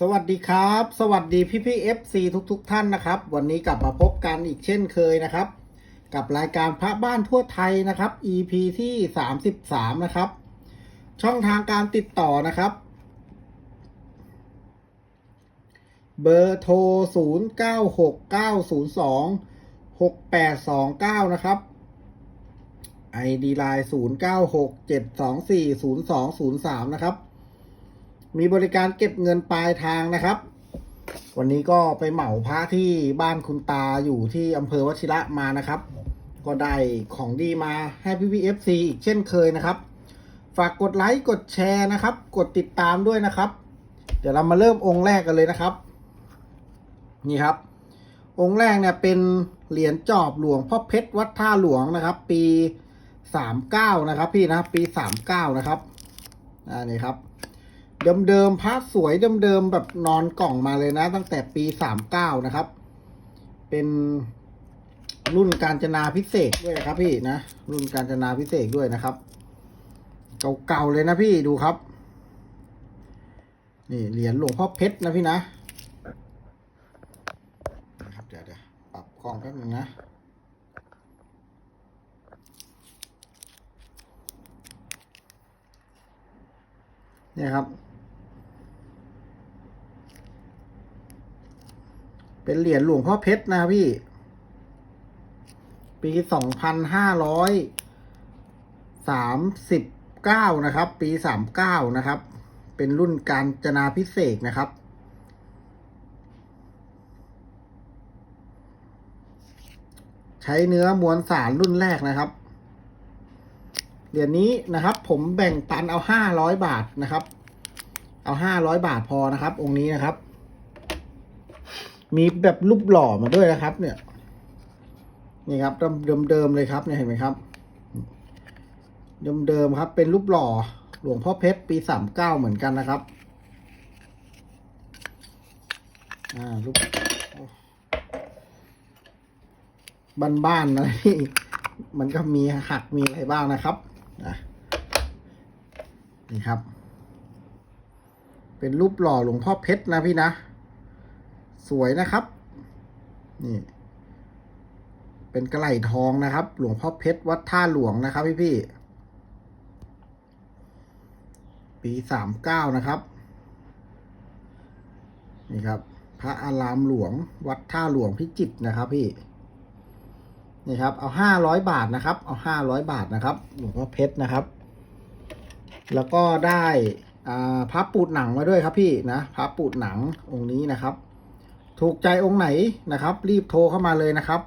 สวัสดีครับ สวัสดีพี่พี่เอฟซีทุกทุกท่านนะครับ วันนี้กลับมาพบกันอีกเช่นเคยนะครับ กับรายการพระบ้านทั่วไทยนะครับ EP ที่ 33 นะครับ ช่องทางการติดต่อนะครับ เบอร์โทร 0969026829 นะครับ ID Line 0967240203 นะครับ มีบริการเก็บเงินปลายทางนะครับ วันนี้ก็ไปเหมาพระที่บ้านคุณตาอยู่ที่อำเภอวชิระมานะครับ ก็ได้ของดีมาให้พี่พีเอฟซีอีกเช่นเคยนะครับ ฝากกดไลค์กดแชร์นะครับ กดติดตามด้วยนะครับ เดี๋ยวเรามาเริ่มองค์แรกกันเลยนะครับ นี่ครับ องค์แรกเนี่ยเป็นเหรียญจอบหลวงพ่อเพชรวัดท่าหลวงนะครับ ปีสามเก้านะครับ พี่นะปีสามเก้านะครับอ่านี่ครับ เดิมๆพระสวยเดิมๆแบบนอนกล่องมาเลยนะ ตั้งแต่ปีสามเก้านะครับ เป็นรุ่นการจนาพิเศษด้วยนะครับ พี่นะรุ่นการจนาพิเศษด้วยนะครับ เก่าๆเลยนะพี่ดูครับ นี่เหรียญหลวงพ่อเพชรนะพี่นะนะครับเดี๋ยวเดี๋ยวปรับกล้องแป๊บนึงนะเนี่ยครับ เป็นเหรียญหลวงพ่อเพชรนะพี่ ปีสองพันห้าร้อยสามสิบเก้านะครับ ปีสามเก้านะครับ เป็นรุ่นการจนาพิเศษนะครับ ใช้เนื้อมวลสารรุ่นแรกนะครับเหรียญนี้นะครับ ผมแบ่งปันเอาห้าร้อยบาทนะครับ เอาห้าร้อยบาทพอนะครับ องค์นี้นะครับ มีแบบรูปหล่อมาด้วยนะครับ เนี่ย นี่ครับเดิมเดิมๆเลยครับเนี่ยเห็นไหมครับเดิมเดิมๆครับ เป็นรูปหล่อหลวงพ่อเพชรปีสามเก้าเหมือนกันนะครับ อ่ารูปบ้านๆนะพี่มันก็มีหักมีอะไรบ้างนะครับอะนี่ครับ เป็นรูปหล่อหลวงพ่อเพชรนะพี่นะ สวยนะครับ นี่ เป็นกระไหล่ทองนะครับ หลวงพ่อเพชรวัดท่าหลวงนะครับพี่พี่ปีสามเก้านะครับ นี่ครับ พระอารามหลวง วัดท่าหลวงพิจิตรนะครับ พี่ นี่ครับ เอาห้าร้อยบาทนะครับ เอาห้าร้อยบาทนะครับ หลวงพ่อเพชรนะครับ แล้วก็ได้พระปูดหนังมาด้วยครับพี่นะพระปูดหนังองค์นี้นะครับ ถูกใจองค์ไหนนะครับ รีบโทรเข้ามาเลยนะครับ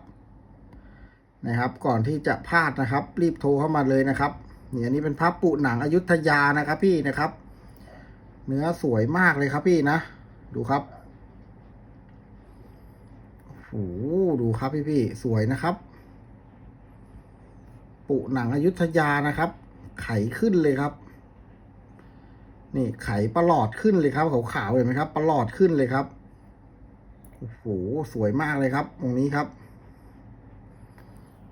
นะครับ ก่อนที่จะพลาดนะครับ รีบโทรเข้ามาเลยนะครับนี่อันนี้เป็นพระปูหนังอยุธยานะครับพี่นะครับ เนื้อสวยมากเลยครับพี่นะ ดูครับโอ้โหดูครับพี่พี่ๆสวยนะครับ ปุหนังอยุธยานะครับ ไขขึ้นเลยครับ นี่ไขประหลอดขึ้นเลยครับขาวๆเห็นไหมครับประหลอดขึ้นเลยครับ โอ้โหสวยมากเลยครับ ตรงนี้ครับ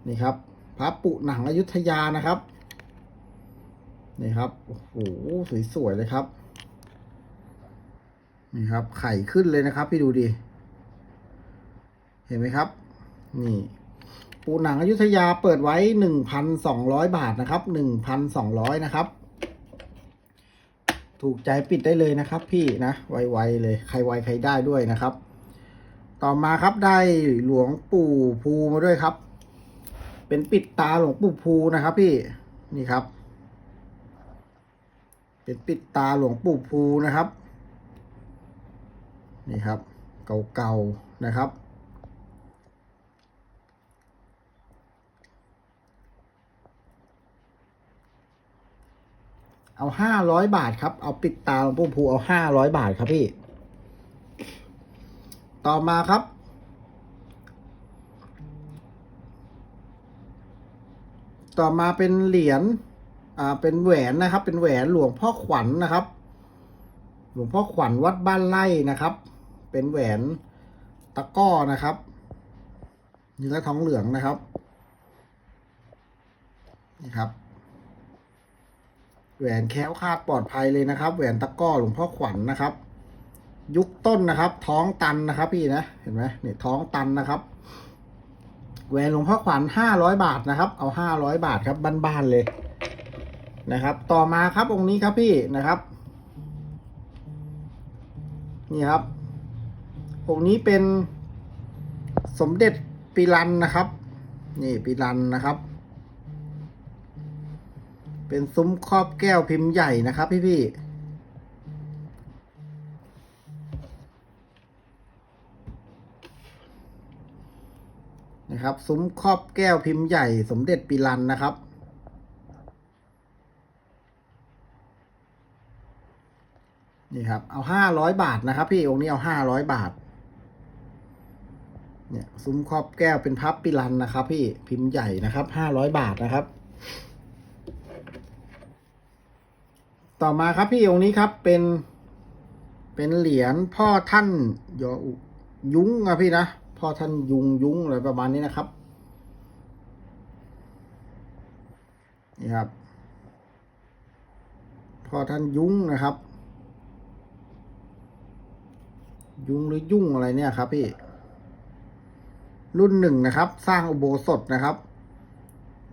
นี่ครับพระปุหนังอยุธยานะครับ นี่ครับโอ้โหสวยๆเลยครับ นี่ครับ ไข่ขึ้นเลยนะครับพี่ดูดิเห็นไหมครับ นี่ปูหนังอยุธยาเปิดไว้หนึ่งพันสองร้อยบาทนะครับหนึ่งพันสองร้อยนะครับ ถูกใจปิดได้เลยนะครับ พี่นะไวๆเลย ใครไวใครได้ด้วยนะครับ ต่อมาครับได้หลวงปู่ภูมาด้วยครับ เป็นปิดตาหลวงปู่ภูนะครับ พี่นี่ครับ เป็นปิดตาหลวงปู่ภูนะครับ นี่ครับ เก่าๆนะครับเอาห้าร้อยบาทครับ เอาปิดตาหลวงปู่ภูเอาห้าร้อยบาทครับพี่ ต่อมาครับ ต่อมาเป็นเหรียญอ่าเป็นแหวนนะครับ เป็นแหวนหลวงพ่อขวัญนะครับ หลวงพ่อขวัญวัดบ้านไร่นะครับ เป็นแหวนตะก้อนะครับเนื้อทองเหลืองนะครับนี่ครับ แหวนแค้วคาดปลอดภัยเลยนะครับ แหวนตะก้อหลวงพ่อขวัญนะครับ ยุคต้นนะครับ ท้องตันนะครับ พี่นะเห็นไหมเนี่ยท้องตันนะครับแหวนหลวงพ่อขวัญห้าร้อยบาทนะครับ เอาห้าร้อยบาทครับบ้านๆเลยนะครับ ต่อมาครับองค์นี้ครับพี่นะครับ นี่ครับองค์นี้เป็นสมเด็จปีรันนะครับ นี่ปีรันนะครับ เป็นซุ้มครอบแก้วพิมพ์ใหญ่นะครับ พี่พี่ นะครับซุ้มครอบแก้วพิมพ์ใหญ่สมเด็จปีรันนะครับ นี่ครับ เอาห้าร้อยบาทนะครับ พี่องค์นี้เอาห้าร้อยบาท เนี่ยซุ้มครอบแก้วเป็นพับปิลันนะครับ พี่พิมพ์ใหญ่นะครับห้าร้อยบาทนะครับ ต่อมาครับพี่องค์นี้ครับเป็นเป็นเหรียญพ่อท่านยอุยุ้งอะพี่นะ พ่อท่านยุงยุ้งอะไรประมาณนี้นะครับนี่ครับพ่อท่านยุ้งนะครับ ยุ้งหรือยุ่งอะไรเนี่ยครับ พี่ รุ่นหนึ่งนะครับ สร้างอุโบสถนะครับ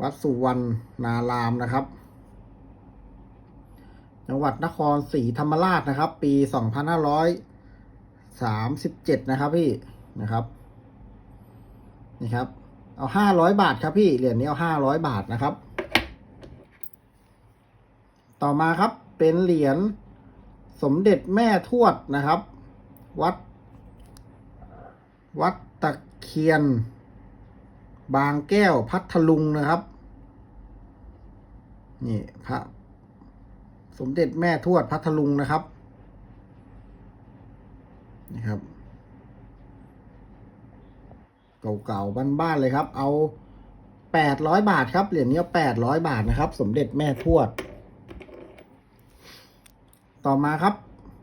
วัดสุวรรณนารามนะครับจังหวัดนครศรีธรรมราชนะครับ ปีสองพันห้าร้อยสามสิบเจ็ดนะครับพี่นะครับ นี่ครับ เอาห้าร้อยบาทครับพี่ เหรียญนี้เอาห้าร้อยบาทนะครับ ต่อมาครับเป็นเหรียญสมเด็จแม่ทวดนะครับ วัด วัดตะเคียน บางแก้วพัทลุงนะครับ นี่พระสมเด็จแม่ทวดพัทลุงนะครับนี่ครับ เก่าๆบ้านๆเลยครับ เอาแปดร้อยบาทครับเหรียญนี้แปดร้อยบาทนะครับ สมเด็จแม่ทวด ต่อมาครับ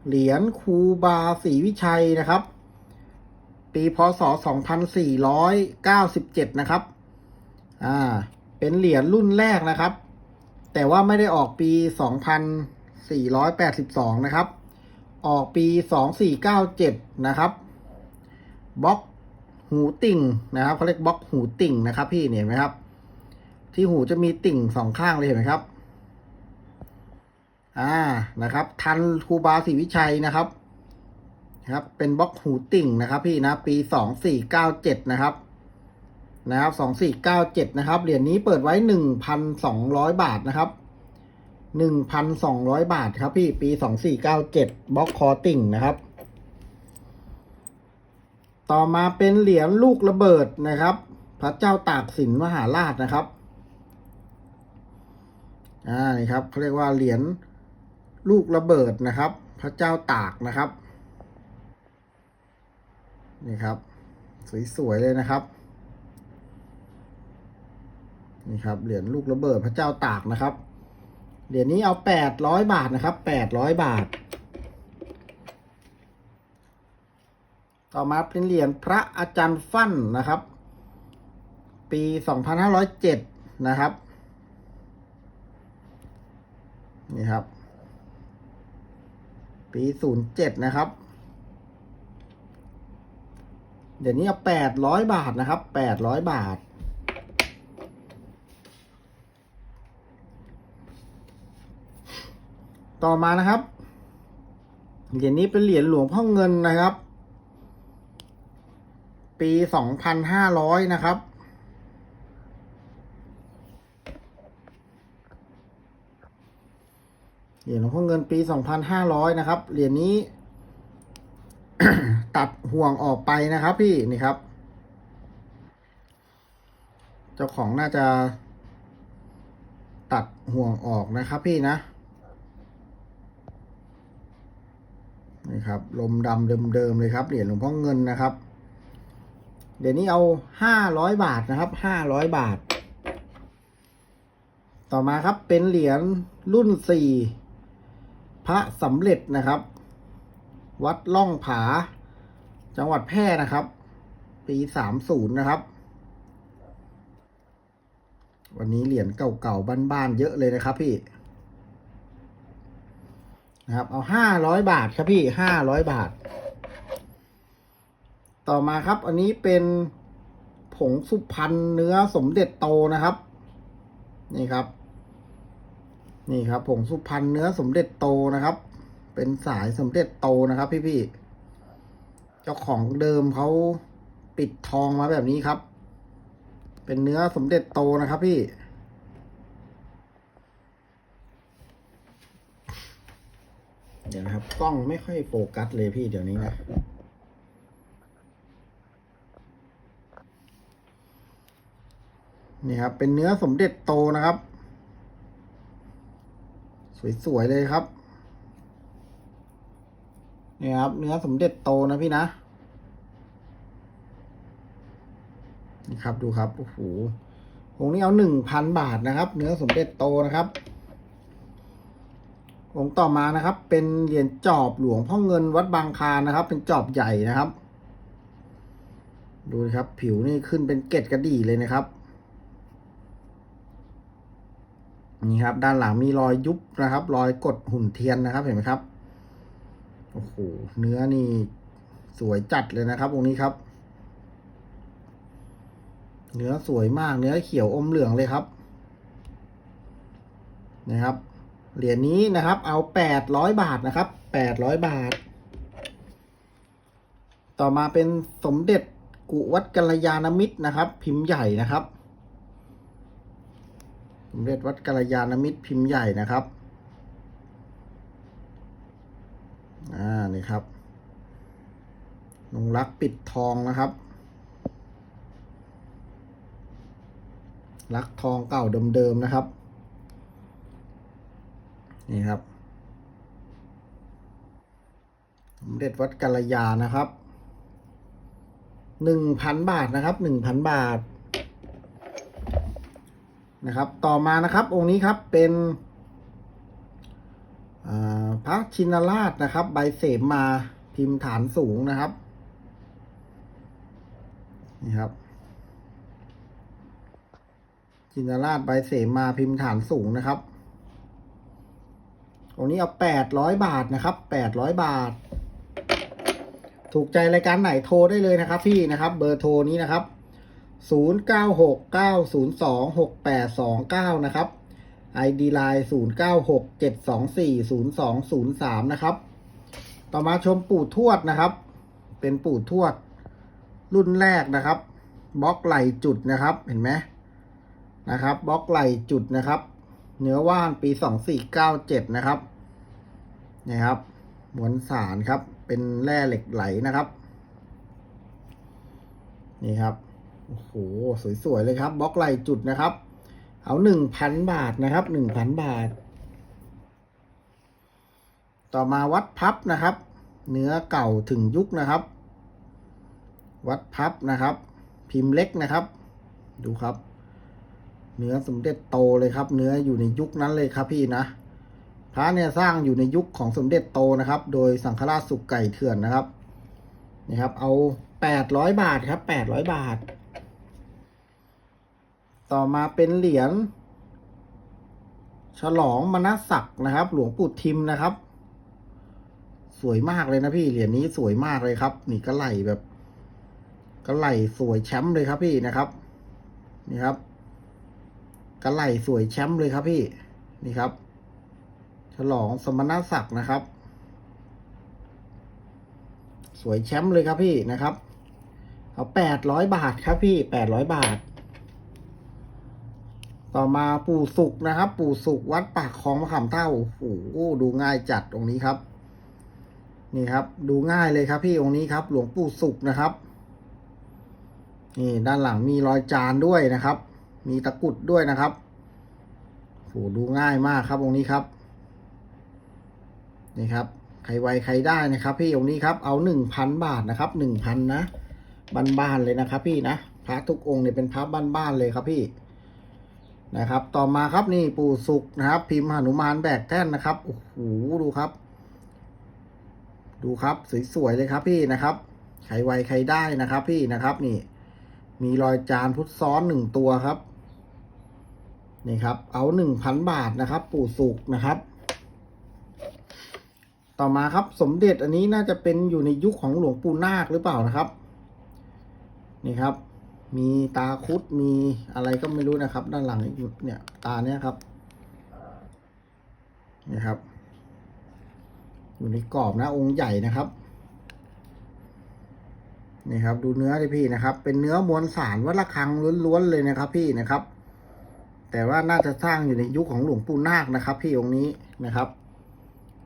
เหรียญครูบาศรีวิชัยนะครับ ปีพศ 2497 นะครับ อ่า เป็นเหรียญรุ่นแรกนะครับ แต่ว่าไม่ได้ออกปี 2482 นะครับ ออกปี 2497 นะครับบล็อก หูติ่งนะครับเขาเรียกบล็อกหูติ่งนะครับ พี่เห็นไหมครับ ที่หูจะมีติ่งสองข้างเลยเห็นไหมครับ อ่านะครับ ทันครูบาศรีวิชัยนะครับครับ เป็นบล็อกหูติ่งนะครับ พี่นะ ปีสองสี่เก้าเจ็ดนะครับนะครับสองสี่เก้าเจ็ดนะครับเหรียญนี้เปิดไว้หนึ่งพันสองร้อยบาทนะครับหนึ่งพันสองร้อยบาทครับพี่ปีสองสี่เก้าเจ็ดบล็อกคอติ่งนะครับ ต่อมาเป็นเหรียญลูกระเบิดนะครับ พระเจ้าตากสินมหาราชนะครับอ่านี่ครับเขาเรียกว่าเหรียญลูกระเบิดนะครับ พระเจ้าตากนะครับนี่ครับ สวยๆเลยนะครับนี่ครับเหรียญลูกระเบิดพระเจ้าตากนะครับเหรียญนี้เอาแปดร้อยบาทนะครับแปดร้อยบาท ต่อมาเป็นเหรียญพระอาจารย์ฟั่นนะครับ ปีสองพันห้าร้อยเจ็ดนะครับ นี่ครับ ปีศูนย์เจ็ดนะครับ เดี๋ยวนี้เอาแปดร้อยบาทนะครับแปดร้อยบาทต่อมานะครับ เหรียญนี้เป็นเหรียญหลวงพ่อเงินนะครับ ปีสองพันห้าร้อยนะครับ เหรียญหลวงพ่อเงินปีสองพันห้าร้อยนะครับ เหรียญนี้ ตัดห่วงออกไปนะครับ พี่นี่ครับ เจ้าของน่าจะตัดห่วงออกนะครับพี่นะนี่ครับ ลมดำเดิมๆเลยครับ เหรียญหลวงพ่อเงินนะครับ เดี๋ยวนี้เอาห้าร้อยบาทนะครับห้าร้อยบาท ต่อมาครับเป็นเหรียญรุ่นสี่พระสำเร็จนะครับ วัดล่องผา จังหวัดแพร่นะครับ ปีสามศูนย์นะครับ วันนี้เหรียญเก่าๆบ้านๆเยอะเลยนะครับพี่นะครับ เอาห้าร้อยบาทครับพี่ห้าร้อยบาท ต่อมาครับ อันนี้เป็นผงสุพรรณเนื้อสมเด็จโตนะครับ นี่ครับ นี่ครับ ผงสุพรรณเนื้อสมเด็จโตนะครับ เป็นสายสมเด็จโตนะครับ พี่ๆเจ้าของเดิมเขาปิดทองมาแบบนี้ครับ เป็นเนื้อสมเด็จโตนะครับพี่เดี๋ยวนะครับ กล้องไม่ค่อยโฟกัสเลยพี่เดี๋ยวนี้นะ นี่ครับ เป็นเนื้อสมเด็จโตนะครับ สวยๆเลยครับนี่ครับ เนื้อสมเด็จโตนะพี่นะนี่ครับดูครับโอ้โหองค์นี้เอาหนึ่งพันบาทนะครับ เนื้อสมเด็จโตนะครับองค์ต่อมานะครับ เป็นเหรียญจอบหลวงพ่อเงินวัดบางคานนะครับ เป็นจอบใหญ่นะครับ ดูครับ ผิวนี่ขึ้นเป็นเกล็ดกระดี่เลยนะครับ นี่ครับ ด้านหลังมีรอยยุบนะครับ รอยกดหุ่นเทียนนะครับ เห็นไหมครับ โอ้โห เนื้อนี่สวยจัดเลยนะครับองค์นี้ครับ เนื้อสวยมาก เนื้อเขียวอมเหลืองเลยครับ นะครับ เหรียญนี้นะครับ เอาแปดร้อยบาทนะครับ แปดร้อยบาท ต่อมาเป็นสมเด็จกุวัดกัลยาณมิตรนะครับ พิมพ์ใหญ่นะครับ มเด็จวัดกัลยาณมิตรพิมพ์ใหญ่นะครับ อ่า นี่ครับลงรักปิดทองนะครับรักทองเก่าเดิมๆนะครับ นี่ครับ สมเด็จวัดกัลยานะครับหนึ่งพันบาทนะครับหนึ่งพันบาท นะครับ ต่อมานะครับองค์นี้ครับเป็นพระชินราชนะครับ ใบเสมมาพิมพ์ฐานสูงนะครับนี่ครับชินราชใบเสมาพิมพ์ฐานสูงนะครับองค์นี้เอาแปดร้อยบาทนะครับแปดร้อยบาท ถูกใจรายการไหนโทรได้เลยนะครับพี่นะครับ เบอร์โทรนี้นะครับ ศูนย์เก้าหกเก้าศูนะครับ ID Line ศูนย์เก้าหกเจ็ดสองสี่ศูนะครับ ต่อมาชมปู่ทวดนะครับ เป็นปู่ทวด รุ่นแรกนะครับบล็อกไหลจุดนะครับ เห็นไหมนะครับบล็อกไหลจุดนะครับ เนื้อว่านปีสองสี่เก้าเจ็ดนะครับนี่ครับมวลสารครับ เป็นแร่เหล็กไหลนะครับ นี่ครับ โอ้โห สวย ๆ เลยครับ บล็อกไหลจุดนะครับ เอาหนึ่งพันบาทนะครับหนึ่งพันบาท ต่อมาวัดพับนะครับ เนื้อเก่าถึงยุคนะครับ วัดพับนะครับ พิมพ์เล็กนะครับ ดูครับ เนื้อสมเด็จโตเลยครับ เนื้ออยู่ในยุคนั้นเลยครับพี่นะพระเนี่ยสร้างอยู่ในยุคของสมเด็จโตนะครับ โดยสังฆราชสุกไก่เถื่อนนะครับ นี่ครับ เอาแปดร้อยบาทครับแปดร้อยบาท ต่อมาเป็นเหรียญฉลองมนัสศักดิ์นะครับ หลวงปู่ทิมนะครับ สวยมากเลยนะพี่เหรียญนี้สวยมากเลยครับ นี่ก็ไหลแบบก็ไหลสวยแชมป์เลยครับพี่นะครับ นี่ครับกระไหลสวยแชมป์เลยครับพี่นี่ครับ ฉลองสมณศักดิ์นะครับ สวยแชมป์เลยครับพี่นะครับ เอาแปดร้อยบาทครับพี่แปดร้อยบาท ต่อมาปู่สุกนะครับ ปู่สุกวัดปากคลองมะขามเท่าโอ้โหดูง่ายจัดตรงนี้ครับ นี่ครับ ดูง่ายเลยครับ พี่องค์นี้ครับ หลวงปู่สุกนะครับ นี่ด้านหลังมีรอยจานด้วยนะครับ มีตะกุดด้วยนะครับโหดูง่ายมากครับองค์นี้ครับ นี่ครับ ใครไวใครได้นะครับ พี่องค์นี้ครับ เอาหนึ่งพันบาทนะครับหนึ่งพันนะบ้านๆเลยนะครับ พี่นะพระทุกองค์เนี่ยเป็นพระบ้านๆเลยครับพี่ นะครับ ต่อมาครับนี่ปู่สุกนะครับ พิมพ์หนุมานแบกแท่นนะครับโอ้โหดูครับ ดูครับสวยๆเลยครับพี่นะครับใครไวใครได้นะครับ พี่นะครับนี่ มีรอยจานพุทธซ้อนหนึ่งตัวครับ นี่ครับ เอาหนึ่งพันบาทนะครับ ปู่สุกนะครับ ต่อมาครับสมเด็จอันนี้น่าจะเป็นอยู่ในยุคของหลวงปู่นาคหรือเปล่านะครับ นี่ครับ มีตาคุดมีอะไรก็ไม่รู้นะครับ ด้านหลังเนี่ยตาเนี้ยครับนี่ครับ อยู่ในกรอบนะองค์ใหญ่นะครับนี่ครับ ดูเนื้อดิพี่นะครับ เป็นเนื้อมวลสารวัดระฆังล้วนๆเลยนะครับ พี่นะครับ แต่ว่าน่าจะสร้างอยู่ในยุคของหลวงปู่นาคนะครับ พี่องค์นี้นะครับ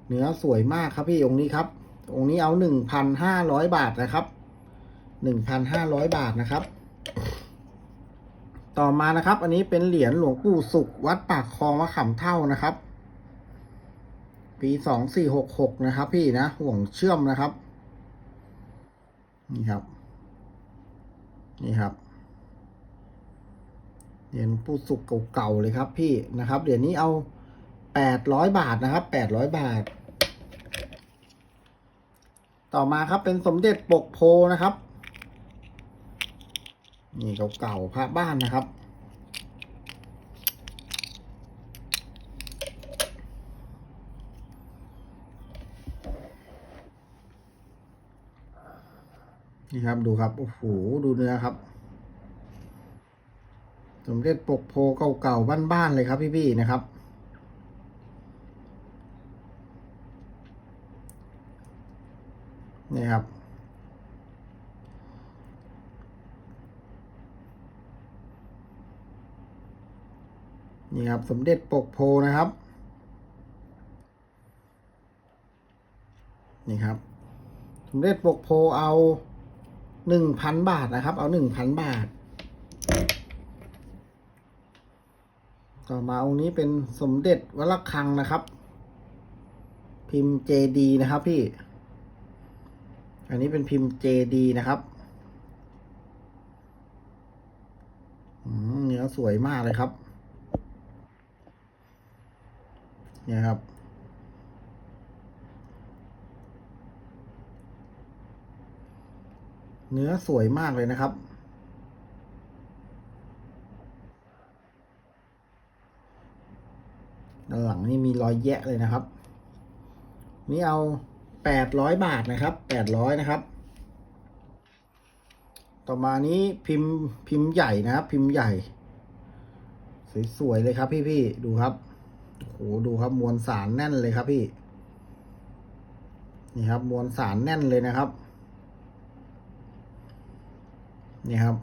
เนื้อสวยมากครับพี่องค์นี้ครับองค์นี้เอาหนึ่งพันห้าร้อยบาทนะครับหนึ่งพันห้าร้อยบาทนะครับ ต่อมานะครับ อันนี้เป็นเหรียญหลวงปู่สุข วัดปากคลองมะขำเท่านะครับ ปีสองสี่หกหกนะครับ พี่นะห่วงเชื่อมนะครับ นี่ครับ นี่ครับเหรียญปู่สุกเก่าๆเลยครับ พี่นะครับเหรียญนี้เอาแปดร้อยบาทนะครับแปดร้อยบาท ต่อมาครับเป็นสมเด็จปกโพนะครับ นี่เก่าๆพระบ้านนะครับ นี่ครับดูครับ โอ้โห ดูเนื้อครับสมเด็จปกโพเก่าๆบ้านๆเลยครับพี่ๆนะครับ นี่ครับ นี่ครับ สมเด็จปกโพนะครับ นี่ครับ สมเด็จปกโพเอาหนึ่งพันบาทนะครับ เอาหนึ่งพันบาท ต่อมาองค์นี้เป็นสมเด็จวัดระฆังนะครับ พิมพ์เจดีนะครับพี่ อันนี้เป็นพิมพ์เจดีนะครับเนื้อสวยมากเลยครับ เนี่ยครับ เนื้อสวยมากเลยนะครับ ด้านหลังนี่มีรอยแยะเลยนะครับ นี่เอาแปดร้อยบาทนะครับแปดร้อยนะครับ ต่อมานี้พิมพ์พิมพ์ใหญ่นะครับ พิมพ์ใหญ่ สวยๆเลยครับพี่ๆดูครับ โอ้โหดูครับมวลสารแน่นเลยครับพี่ นี่ครับ มวลสารแน่นเลยนะครับ นี่ครับ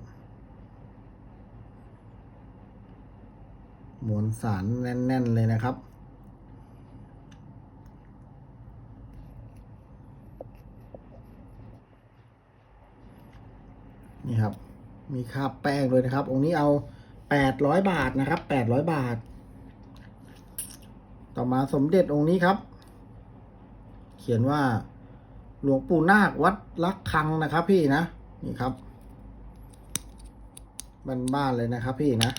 มวลสารแน่นๆเลยนะครับนี่ครับ มีคราบแป้งเลยนะครับ องค์นี้เอาแปดร้อยบาทนะครับแปดร้อยบาท ต่อมาสมเด็จองค์นี้ครับ เขียนว่าหลวงปู่นาควัดลักคังนะครับ พี่นะนี่ครับบ้านๆเลยนะครับ พี่นะ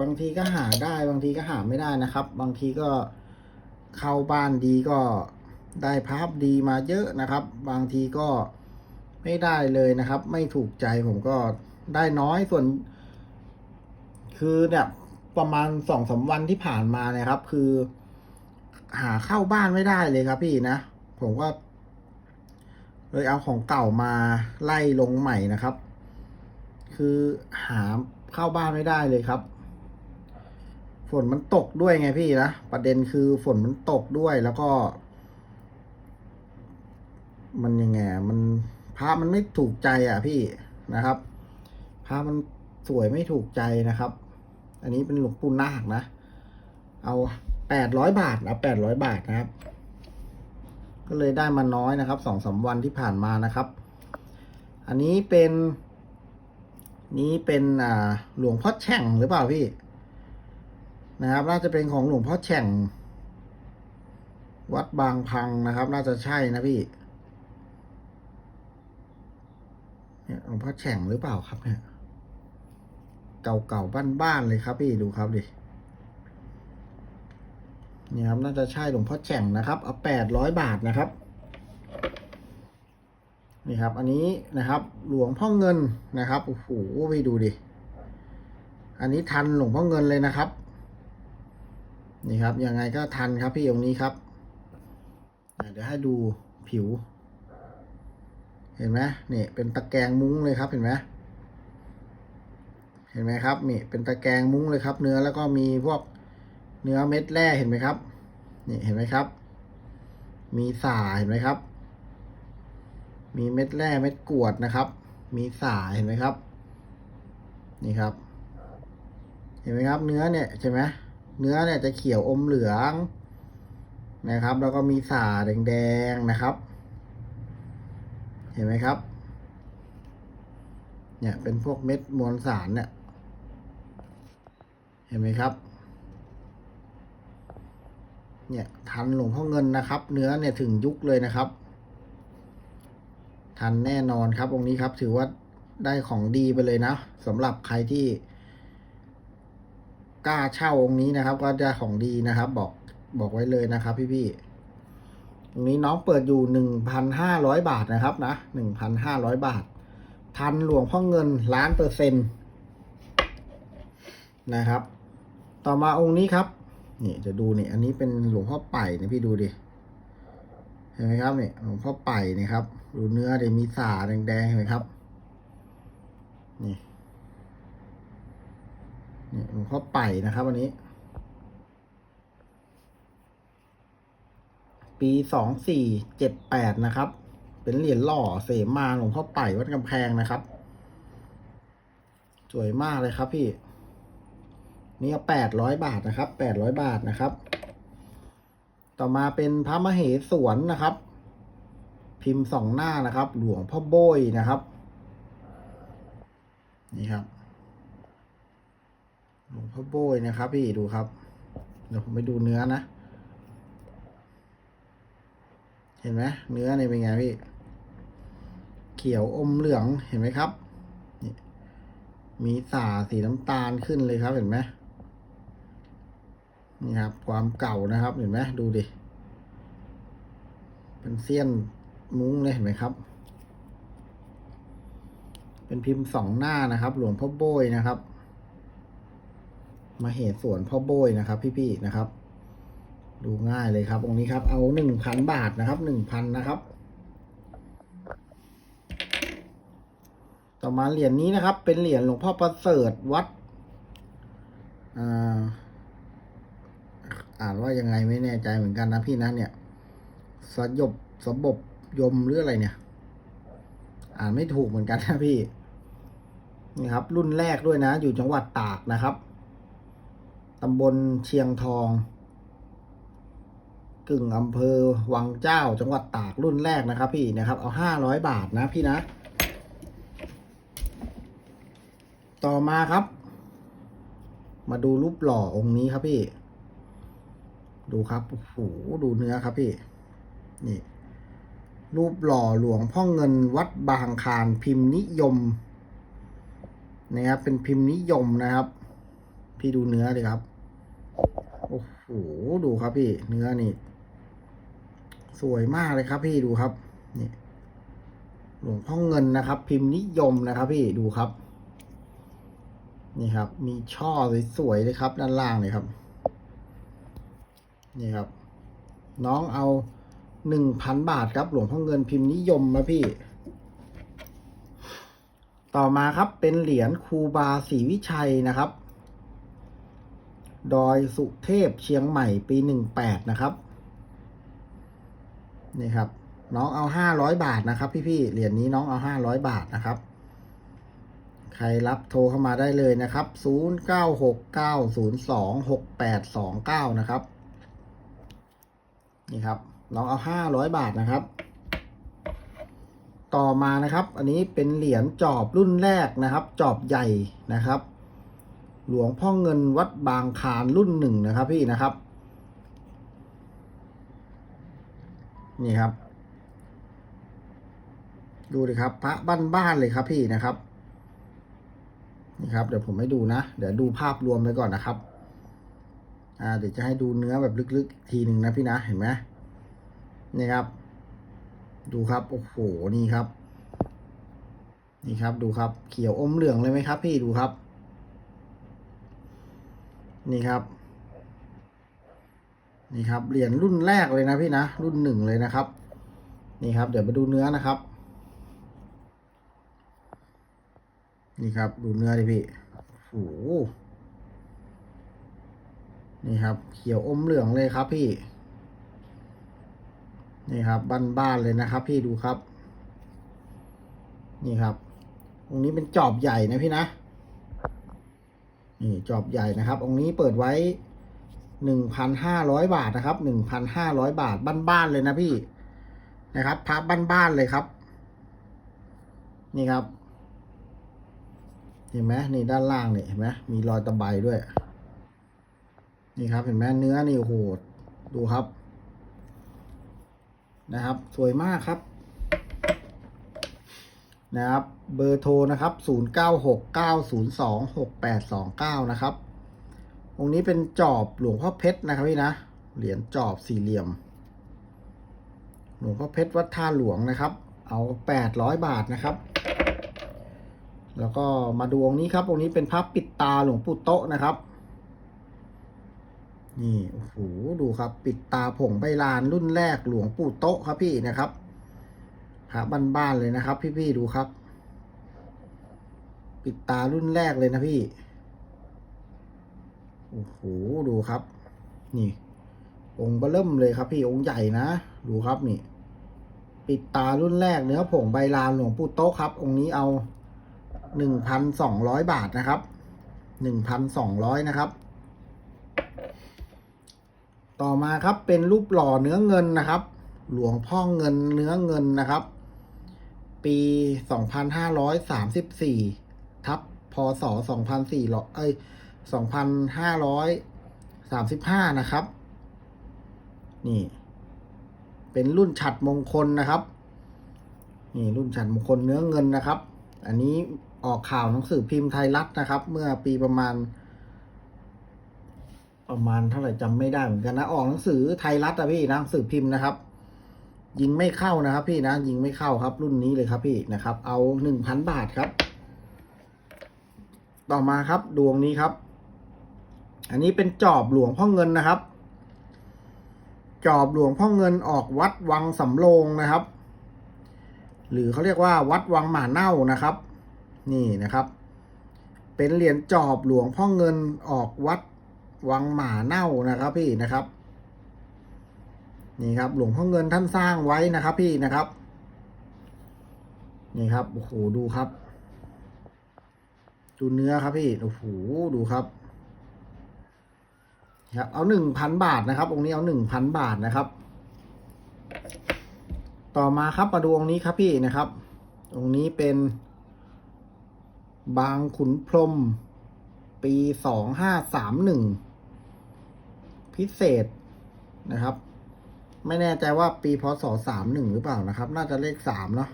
บางทีก็หาได้บางทีก็หาไม่ได้นะครับ บางทีก็เข้าบ้านดีก็ได้ภาพดีมาเยอะนะครับ บางทีก็ไม่ได้เลยนะครับ ไม่ถูกใจผมก็ ได้น้อยส่วน คือเนี่ยประมาณสองสามวันที่ผ่านมาเนี่ยครับ คือ หาเข้าบ้านไม่ได้เลยครับ พี่นะผมก็เลยเอาของเก่ามาไล่ลงใหม่นะครับ คือหาเข้าบ้านไม่ได้เลยครับ ฝนมันตกด้วยไงพี่นะประเด็นคือฝนมันตกด้วยแล้วก็ มันยังไงมันพระมันไม่ถูกใจอะพี่นะครับ พระมันสวยไม่ถูกใจนะครับ อันนี้เป็นหลวงปู่นาคนะ เอาแปดร้อยบาทนะแปดร้อยบาทนะครับ ก็เลยได้มาน้อยนะครับสองสามวันที่ผ่านมานะครับ อันนี้เป็น นี้เป็นอ่าหลวงพ่อแช่งหรือเปล่าพี่ นะครับ น่าจะเป็นของหลวงพ่อแฉ่ง วัดบางพังนะครับ น่าจะใช่นะพี่หลวงพ่อแฉ่งหรือเปล่าครับเนี่ย เก่าๆบ้านๆเลยครับพี่ดูครับดินี่ครับน่าจะใช่หลวงพ่อแฉ่งนะครับ เอาแปดร้อยบาทนะครับ นี่ครับ อันนี้นะครับ หลวงพ่อเงินนะครับโอ้โหพี่ดูดิอันนี้ทันหลวงพ่อเงินเลยนะครับ นี่ครับยังไงก็ทันครับพี่องค์นี้ครับเดี๋ยวดี๋ยวให้ดูผิว เห็นไหมนี่เป็นตะแกรงมุ้งเลยครับเห็นไหม เห็นไหมครับนี่เป็นตะแกรงมุ้งเลยครับ เนื้อแล้วก็มีพวกเนื้อเม็ดแร่เห็นไหมครับ นี่เห็นไหมครับ มีสาเห็นไหมครับ มีเม็ดแร่เม็ดกรวดนะครับ มีสาเห็นไหมครับ นี่ครับ เห็นไหมครับ เนื้อเนี่ยใช่ไหมเนื้อเนี่ยจะเขียวอมเหลืองนะครับ แล้วก็มีสาแดงๆนะครับ เห็นไหมครับ เนี่ยเป็นพวกเม็ดมวลสารเนี่ย เห็นไหมครับ เนี่ยทันหลวงพ่อเงินนะครับ เนื้อเนี่ยถึงยุคเลยนะครับ ทันแน่นอนครับองค์นี้ครับถือว่าได้ของดีไปเลยนะสำหรับใครที่กล้าเช่าองค์นี้นะครับ ก็ได้ของดีนะครับ บอกบอกไว้เลยนะครับ พี่ๆตรงนี้น้องเปิดอยู่หนึ่งพันห้าร้อยบาทนะครับนะหนึ่งพันห้าร้อยบาท ทันหลวงพ่อเงินล้านเปอร์เซ็นต์นะครับ ต่อมาองค์นี้ครับ นี่จะดูนี่ อันนี้เป็นหลวงพ่อไป่เนี่ยพี่ดูดิ เห็นไหมครับเนี่ยหลวงพ่อไป่นี่ครับ ดูเนื้อเดี๋ยมีสาแดงๆเห็นไหมครับ นี่ นี่หลวงพ่อไป่นะครับวันนี้ ปีสองสี่เจ็ดแปดนะครับ เป็นเหรียญหล่อเสมาหลวงพ่อไป่วัดกำแพงนะครับ สวยมากเลยครับพี่ นี่แปดร้อยบาทนะครับแปดร้อยบาทนะครับ ต่อมาเป็นพระมเหสวนนะครับ พิมพ์สองหน้านะครับ หลวงพ่อโบยนะครับ นี่ครับ หลวงพ่อโบยนะครับ พี่ดูครับ เดี๋ยวผมไปดูเนื้อนะ เห็นไหมเนื้อในเป็นไงพี่ เขียวอมเหลืองเห็นไหมครับนี่มีสาสีน้ำตาลขึ้นเลยครับเห็นไหม นี่ครับ ความเก่านะครับ เห็นไหมดูดิ เป็นเสี้ยนมุ้งเลยเห็นไหมครับ เป็นพิมพ์สองหน้านะครับ หลวงพ่อโบยนะครับ มาเหตุสวนพ่อโบยนะครับ พี่ๆนะครับ ดูง่ายเลยครับองค์นี้ครับ เอาหนึ่งพันบาทนะครับหนึ่งพันนะครับ ต่อมาเหรียญนี้นะครับ เป็นเหรียญหลวงพ่อประเสริฐวัดอ่า อ่านว่ายังไงไม่แน่ใจเหมือนกันนะพี่นะเนี่ยสยบสบบยมหรืออะไรเนี่ย อ่านไม่ถูกเหมือนกันนะพี่นี่ครับ รุ่นแรกด้วยนะ อยู่จังหวัดตากนะครับตำบลเชียงทอง กึ่งอำเภอวังเจ้า จังหวัดตากรุ่นแรกนะครับ พี่นะครับ เอาห้าร้อยบาทนะพี่นะ ต่อมาครับ มาดูรูปหล่อองค์นี้ครับพี่ ดูครับโอ้โหดูเนื้อครับพี่นี่ รูปหล่อหลวงพ่อเงินวัดบางคารพิมพ์นิยมนะครับเป็นพิมพ์นิยมนะครับ พี่ดูเนื้อดิครับโอ้โหดูครับพี่ เนื้อนี่ สวยมากเลยครับ พี่ดูครับนี่หลวงพ่อเงินนะครับ พิมพ์นิยมนะครับ พี่ดูครับ นี่ครับ มีช่อสวยๆเลยครับ ด้านล่างเลยครับ นี่ครับ น้องเอาหนึ่งพันบาทครับ หลวงพ่อเงินพิมพ์นิยมนะพี่ ต่อมาครับเป็นเหรียญครูบาศรีวิชัยนะครับ ดอยสุเทพเชียงใหม่ปีหนึ่งแปดนะครับ นี่ครับ น้องเอาห้าร้อยบาทนะครับ พี่ๆเหรียญนี้น้องเอาห้าร้อยบาทนะครับใครรับโทรเข้ามาได้เลยนะครับศูนย์เก้าหกเก้าศูนย์สองหกแปดสองเก้านะครับ นี่ครับน้องเอาห้าร้อยบาทนะครับ ต่อมานะครับ อันนี้เป็นเหรียญจอบรุ่นแรกนะครับ จอบใหญ่นะครับ หลวงพ่อเงินวัดบางคารรุ่นหนึ่งนะครับ พี่นะครับ นี่ครับ ดูดิครับพระบ้านๆเลยครับพี่นะครับนี่ครับเดี๋ยวผมให้ดูนะ เดี๋ยวดูภาพรวมไปก่อนนะครับ อ่าเดี๋ยวจะให้ดูเนื้อแบบลึกๆอีกทีหนึ่งนะพี่นะเห็นไหมนี่ครับ ดูครับโอ้โหนี่ครับ นี่ครับดูครับ เขียวอมเหลืองเลยไหมครับ พี่ดูครับ นี่ครับ นี่ครับเหรียญรุ่นแรกเลยนะพี่นะรุ่นหนึ่งเลยนะครับ นี่ครับ เดี๋ยวมาดูเนื้อนะครับ นี่ครับ ดูเนื้อดิพี่โอ้โห นี่ครับ เขียวอมเหลืองเลยครับพี่ นี่ครับบ้านๆเลยนะครับ พี่ดูครับ นี่ครับ ตรงนี้เป็นจอบใหญ่นะพี่นะนี่จอบใหญ่นะครับ องค์นี้เปิดไว้หนึ่งพันห้าร้อยบาทนะครับหนึ่งพันห้าร้อยบาทบ้านๆเลยนะพี่นะครับพระบ้านๆเลยครับ นี่ครับ เห็นไหมนี่ด้านล่างนี่เห็นไหมมีรอยตะไบด้วย นี่ครับเห็นไหมเนื้อนี่โอ้โหดูครับ นะครับ สวยมากครับ นะครับ เบอร์โทรนะครับ 0969026829 นะครับองค์นี้เป็นจอบหลวงพ่อเพชรนะครับพี่นะ เหรียญจอบสี่เหลี่ยม หลวงพ่อเพชรวัดท่าหลวงนะครับ เอา800บาทนะครับ แล้วก็มาดูองค์นี้ครับองค์นี้เป็นพระปิดตาหลวงปู่โตะนะครับ นี่โอ้โหดูครับ ปิดตาผงใบลานรุ่นแรกหลวงปู่โตะครับพี่นะครับพระบ้านๆเลยนะครับ พี่ๆดูครับ ปิดตารุ่นแรกเลยนะพี่โอ้โหดูครับ นี่ องค์เบลิ่มเลยครับ พี่องค์ใหญ่นะดูครับนี่ ปิดตารุ่นแรกเนื้อผงใบลานหลวงปู่โต๊ะครับ องค์นี้เอาหนึ่งพันสองร้อยบาทนะครับหนึ่งพันสองร้อยนะครับ ต่อมาครับเป็นรูปหล่อเนื้อเงินนะครับ หลวงพ่อเงินเนื้อเงินนะครับ ปี 2534 ทับพศ2400เอ้ย2535 นะครับ นี่ เป็นรุ่นฉัดมงคลนะครับ นี่รุ่นฉัดมงคลเนื้อเงินนะครับ อันนี้ออกข่าวหนังสือพิมพ์ไทยรัฐนะครับ เมื่อปีประมาณ ประมาณเท่าไหร่จำไม่ได้เหมือนกันนะออกหนังสือไทยรัฐอะพี่นะหนังสือพิมพ์นะครับ ยิงไม่เข้านะครับ พี่นะยิงไม่เข้าครับ รุ่นนี้เลยครับพี่นะครับ เอาหนึ่งพันบาทครับ ต่อมาครับดวงนี้ครับ อันนี้เป็นจอบหลวงพ่อเงินนะครับ จอบหลวงพ่อเงินออกวัดวังสำโรงนะครับ หรือเขาเรียกว่า วัดวังหมาเน่านะครับ นี่นะครับ เป็นเหรียญจอบหลวงพ่อเงินออกวัด วังหมาเน่านะครับพี่นะครับ นี่ครับหลวงพ่อเงินท่านสร้างไว้นะครับ พี่นะครับ นี่ครับโอ้โหดูครับ ดูเนื้อครับพี่โอ้โหดูครับครับเอาหนึ่งพันบาทนะครับองค์นี้เอาหนึ่งพันบาทนะครับ ต่อมาครับมาดูองค์นี้ครับพี่นะครับ องค์นี้เป็นบางขุนพรม ปีสองห้าสามหนึ่ง พิเศษนะครับ ไม่แน่ใจว่าปีพศสามหนึ่งหรือเปล่านะครับ น่าจะเลขสามเนาะ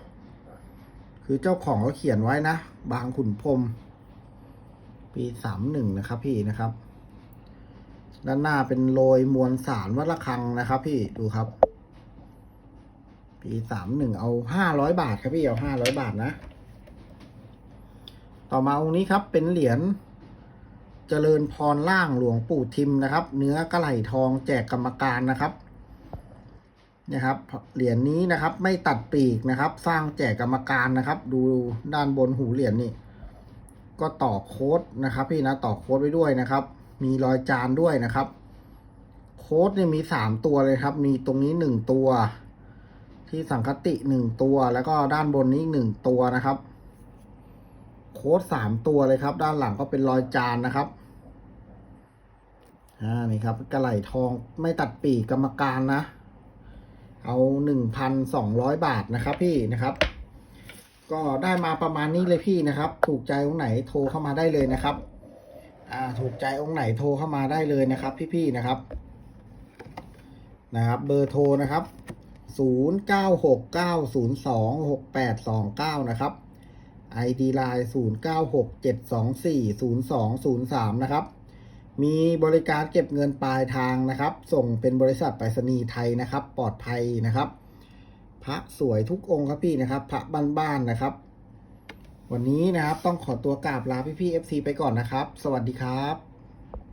คือเจ้าของเขาเขียนไว้นะ บางขุนพรมปีสามหนึ่งนะครับ พี่นะครับ ด้านหน้าเป็นโรยมวลสารวัดระฆังนะครับ พี่ดูครับ ปีสามหนึ่งเอาห้าร้อยบาทครับพี่เอาห้าร้อยบาทนะ ต่อมาองค์นี้ครับเป็นเหรียญ เจริญพรล่างหลวงปู่ทิมนะครับ เนื้อกระไหลทองแจกกรรมการนะครับนะครับเหรียญนี้นะครับไม่ตัดปีกนะครับ สร้างแจกกรรมการนะครับ ดูด้านบนหูเหรียญนี่ก็ต่อโค้ดนะครับ พี่นะต่อโค้ดไว้ด้วยนะครับ มีรอยจานด้วยนะครับ โค้ดเนี่ยมีสามตัวเลยครับ มีตรงนี้หนึ่งตัว ที่สังคติหนึ่งตัว แล้วก็ด้านบนนี้หนึ่งตัวนะครับ โค้ดสามตัวเลยครับ ด้านหลังก็เป็นรอยจานนะครับอ่านี่ครับกระไหลทองไม่ตัดปีกกรรมการนะ เอาหนึ่งพันสองร้อยบาทนะครับ พี่นะครับ ก็ได้มาประมาณนี้เลยพี่นะครับ ถูกใจองค์ไหนโทรเข้ามาได้เลยนะครับ อ่าถูกใจองค์ไหนโทรเข้ามาได้เลยนะครับ พี่ๆนะครับ นะครับ เบอร์โทรนะครับ 0 9 6 9 0 2 6 8 2 9 นะครับ ID Line 0 9 6 7 2 4 0 2 0 3 นะครับ มีบริการเก็บเงินปลายทางนะครับ ส่งเป็นบริษัทไปรษณีย์ไทยนะครับ ปลอดภัยนะครับ พระสวยทุกองค์ครับพี่นะครับ พระบ้านๆนะครับ วันนี้นะครับต้องขอตัวกราบลาพี่ๆ FC ไปก่อนนะครับ สวัสดีครับ